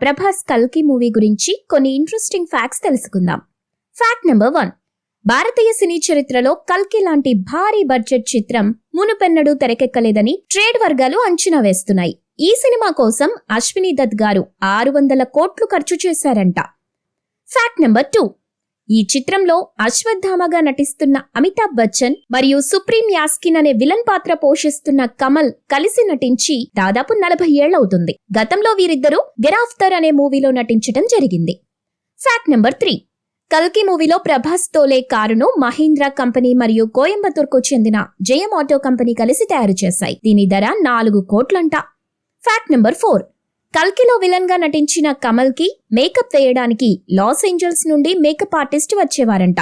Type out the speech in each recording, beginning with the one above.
ప్రభాస్ కల్కి మూవీ గురించి కొన్ని ఇంట్రెస్టింగ్ ఫ్యాక్ట్స్ తెలుసుకుందాం. ఫ్యాక్ట్ నెంబర్ వన్ భారతీయ సినీ చరిత్రలో కల్కి లాంటి భారీ బడ్జెట్ చిత్రం మునుపెన్నడూ తెరకెక్కలేదని ట్రేడ్ వర్గాలు అంచనా వేస్తున్నాయి. ఈ సినిమా కోసం అశ్విని దత్ గారు ఆరు వందల కోట్లు ఖర్చు చేశారంట. ఫ్యాక్ట్ నెంబర్ టూ ఈ చిత్రంలో అశ్వత్థామగా నటిస్తున్న అమితాబ్ బచ్చన్ మరియు సుప్రీం యాస్కిన్ అనే విలన్ పాత్ర పోషిస్తున్న కమల్ కలిసి నటించి దాదాపు నలభై ఏళ్ళవుతుంది గతంలో వీరిద్దరూ గెరాఫ్తర్ అనే మూవీలో నటించడం జరిగింది. Fact number three. కల్కి మూవీలో ప్రభాస్ తోలే కారును మహీంద్రా కంపెనీ మరియు కోయంబత్తూర్కు చెందిన జయం ఆటో కంపెనీ కలిసి తయారు చేశాయి. దీని ధర నాలుగు కోట్లంట. Fact number four. కల్కిలో విలన్గా నటించిన కమల్కి మేకప్ వేయడానికి లాస్ ఏంజల్స్ నుండి makeup artist వచ్చేవారంట.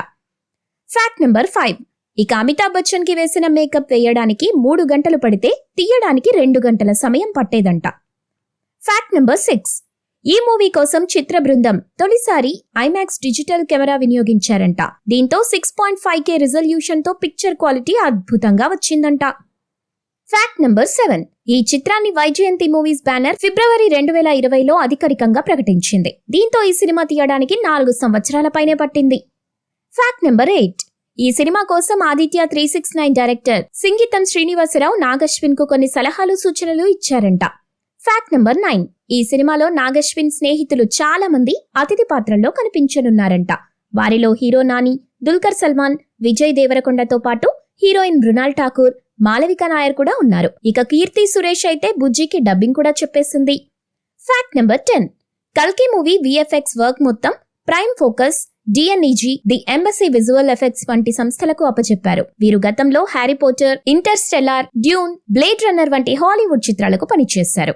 Fact number five. ఇక అమితాబ్ బచ్చన్కి వేసిన మేకప్ వేయడానికి మూడు గంటలు పడితే తీయడానికి రెండు గంటల సమయం పట్టేదంట. Fact number six. ఈ మూవీ కోసం చిత్ర బృందం తొలిసారి ఐమాక్స్ డిజిటల్ కెమెరా వినియోగించారంట. దీంతో సిక్స్ పాయింట్ ఫైవ్ కే రిజల్యూషన్తో పిక్చర్ క్వాలిటీ అద్భుతంగా వచ్చిందంట. ఫ్యాక్ట్ నెంబర్ సెవెన్ ఈ చిత్రాన్ని వైజయంతి మూవీస్ బ్యానర్ ఫిబ్రవరి రెండు వేల ఇరవైలో అధికారికంగా ప్రకటించింది. దీంతో ఈ సినిమా తీయడానికి నాలుగు సంవత్సరాల పైనే పట్టింది. ఫ్యాక్ట్ నెంబర్ ఎయిట్ ఈ సినిమా కోసం Aditya three six nine director Singeetam Srinivasa Rao నాగశ్విన్కు కొన్ని సలహాలు సూచనలు ఇచ్చారంట. ఫ్యాక్ట్ నెంబర్ నైన్ ఈ సినిమాలో నాగశ్విన్ స్నేహితులు చాలా మంది అతిథి పాత్రల్లో కనిపించనున్నారంట. వారిలో హీరో నాని దుల్కర్ సల్మాన్ విజయ్ దేవరకొండతో పాటు హీరోయిన్ మృణాల్ ఠాకూర్ మాలవిక నాయర్ కూడా ఉన్నారు. ఇక కీర్తి సురేష్ అయితే బుజ్జికి డబ్బింగ్ కూడా చెప్పేసింది. ఫ్యాక్ట్ నెంబర్ టెన్ కల్కి మూవీ విఎఫ్ఎక్స్ వర్క్ మొత్తం Prime Focus DNEG the Embassy visual effects వంటి సంస్థలకు అప్పచెప్పారు. వీరు గతంలో Harry Potter Interstellar Dune Blade Runner వంటి హాలీవుడ్ చిత్రాలకు పనిచేశారు.